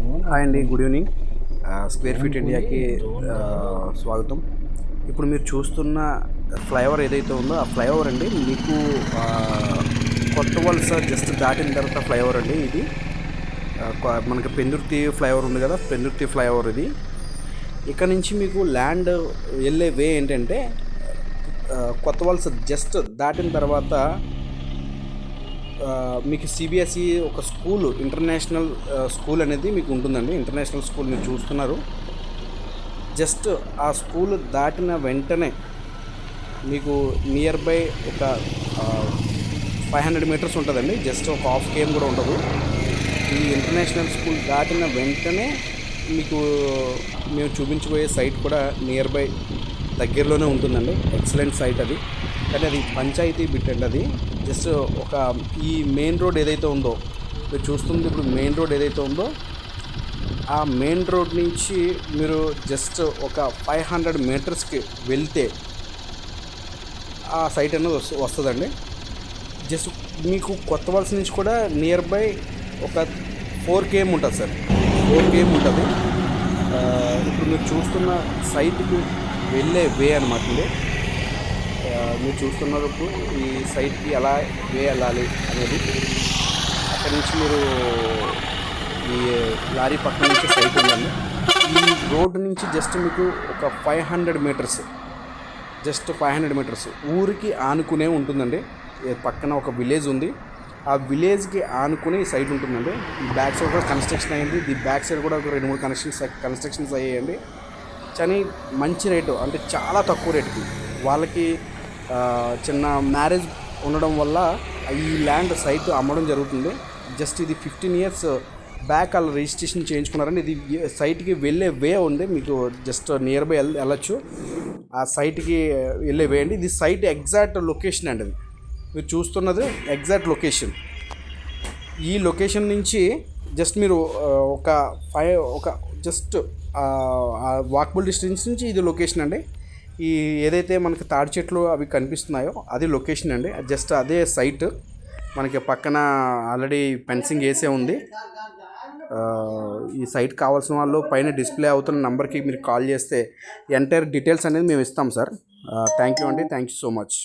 Hi అండి good evening square feet ఇండియాకి స్వాగతం. ఇప్పుడు మీరు చూస్తున్న ఫ్లైఓవర్ ఏదైతే ఉందో ఆ ఫ్లైఓవర్ అండి మీకు కొత్త వలస జస్ట్ దాటిన తర్వాత ఫ్లైఓవర్ అండి ఇది. మనకి పెందుర్తి ఫ్లైఓవర్ ఉంది కదా పెందుర్తి ఫ్లైఓవర్ ఇది. ఇక్కడ నుంచి మీకు ల్యాండ్ వెళ్ళే వే ఏంటంటే కొత్త వలస జస్ట్ దాటిన తర్వాత మీకు సిబిఎస్ఈ ఒక స్కూల్ ఇంటర్నేషనల్ స్కూల్ అనేది మీకు ఉంటుందండి. ఇంటర్నేషనల్ స్కూల్ మీరు చూస్తున్నారు. జస్ట్ ఆ స్కూల్ దాటిన వెంటనే మీకు నియర్ బై ఒక ఫైవ్ హండ్రెడ్ మీటర్స్ ఉంటుందండి. జస్ట్ ఒక హాఫ్ కేమ్ కూడా ఉండదు. ఈ ఇంటర్నేషనల్ స్కూల్ దాటిన వెంటనే మీకు మేము చూపించబోయే సైట్ కూడా నియర్ బై దగ్గరలోనే ఉంటుందండి. ఎక్సలెంట్ సైట్ అది. కానీ అది పంచాయతీ బిట్ అండి అది. జస్ట్ ఒక ఈ మెయిన్ రోడ్ ఏదైతే ఉందో మీరు చూస్తుంది ఇప్పుడు మెయిన్ రోడ్ ఏదైతే ఉందో ఆ మెయిన్ రోడ్ నుంచి మీరు జస్ట్ ఒక ఫైవ్ హండ్రెడ్ మీటర్స్కి వెళ్తే ఆ సైట్ అనేది వస్తు వస్తుందండి. జస్ట్ మీకు కొత్త వలస నుంచి కూడా నియర్ బై ఒక ఫోర్ కేఎం ఉంటుంది సార్. ఫోర్ కేఎం ఉంటుంది. ఇప్పుడు మీరు చూస్తున్న సైట్కి వెళ్ళే వే అనమాట ఇది. మీరు చూస్తున్నప్పుడు ఈ సైట్కి ఎలా వే వెళ్ళాలి అనేది అక్కడి నుంచి మీరు ఈ లారీ పక్కన నుంచి సైట్ ఉందండి. ఈ రోడ్డు నుంచి జస్ట్ మీకు ఒక five hundred meters just five hundred meters ఊరికి ఆనుకునే ఉంటుందండి. పక్కన ఒక విలేజ్ ఉంది. ఆ విలేజ్కి ఆనుకుని ఈ సైట్ ఉంటుందండి. బ్యాక్ సైడ్ కూడా కన్స్ట్రక్షన్ అయింది ది బ్యాక్ సైడ్ కూడా ఒక రెండు మూడు కనెక్షన్స్ కన్స్ట్రక్షన్స్ అయ్యాయండి. కానీ మంచి రేటు అంటే చాలా తక్కువ రేటుకి వాళ్ళకి చిన్న మ్యారేజ్ ఉండడం వల్ల ఈ ల్యాండ్ సైట్ అమ్మడం జరుగుతుంది. జస్ట్ ఇది ఫిఫ్టీన్ ఇయర్స్ బ్యాక్ అలా రిజిస్ట్రేషన్ చేయించుకున్నారని ఇది సైట్కి వెళ్ళే వే ఉంది. మీకు జస్ట్ నియర్ బై వెళ్ళ వెళ్ళచ్చు. ఆ సైట్కి వెళ్ళే వే అండి. ఇది సైట్ ఎగ్జాక్ట్ లొకేషన్ అండి అది. మీరు చూస్తున్నది ఎగ్జాక్ట్ లొకేషన్. ఈ లొకేషన్ నుంచి జస్ట్ మీరు ఒక ఫైవ్ ఒక జస్ట్ వాకబుల్ డిస్టెన్స్ నుంచి ఇది లొకేషన్ అండి. ఈ ఏదైతే మనకి తాడి చెట్లు అవి కనిపిస్తున్నాయో అది లొకేషన్ అండి. జస్ట్ అదే సైట్. మనకి పక్కన ఆల్రెడీ ఫెన్సింగ్ వేసే ఉంది. ఈ సైట్ కావాల్సిన వాళ్ళు పైన డిస్ప్లే అవుతున్న నెంబర్కి మీరు కాల్ చేస్తే ఎంటైర్ డీటెయిల్స్ అనేది మేము ఇస్తాం సార్. థ్యాంక్ యూ అండి. Thank you so much.